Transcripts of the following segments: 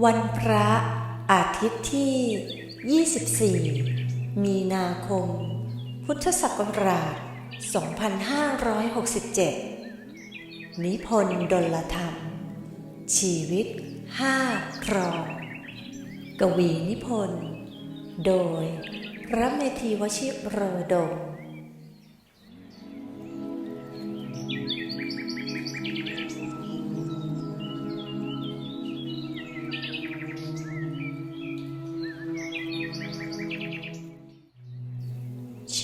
วันพระอาทิตย์ที่ 24 มีนาคม พุทธศักราช 2567 นิพนธ์ดลธรรม ชีวิตห้าครอง กวีนิพนธ์ โดยพระเมธีวชิโรดม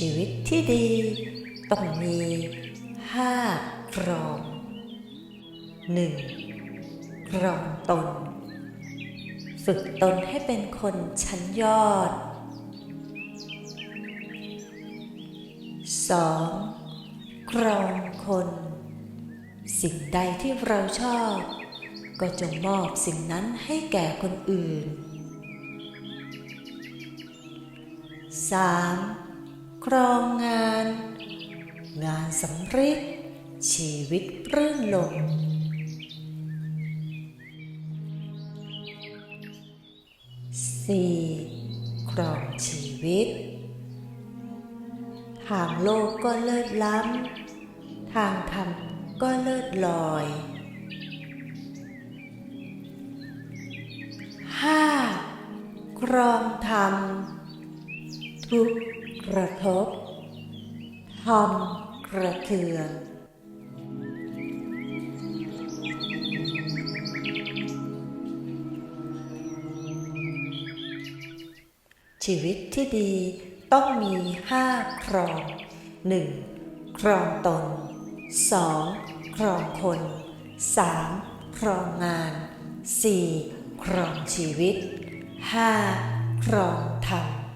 ชีวิตที่ดีต้องมีห้าครองหนึ่งครองตน ฝึกตนให้เป็นคนชั้นยอด 2. ครองคน สิ่งใดที่เราชอบ ก็จงมอบสิ่งนั้นให้แก่คนอื่น 3. ครองงาน งานสำเร็จ ชีวิตรื่นลม 4. ครองชีวิต ทางโลกก็เลิศล้ำ ทางธรรมก็เลิศลอย 5. ครองธรรมทุก กระทบทอมกระเทือนชีวิตที่ดีต้องมีห้าครอง 1. ครองตน 2. ครองคน 3. ครองงาน 4. ครองชีวิต 5. ครองธรรม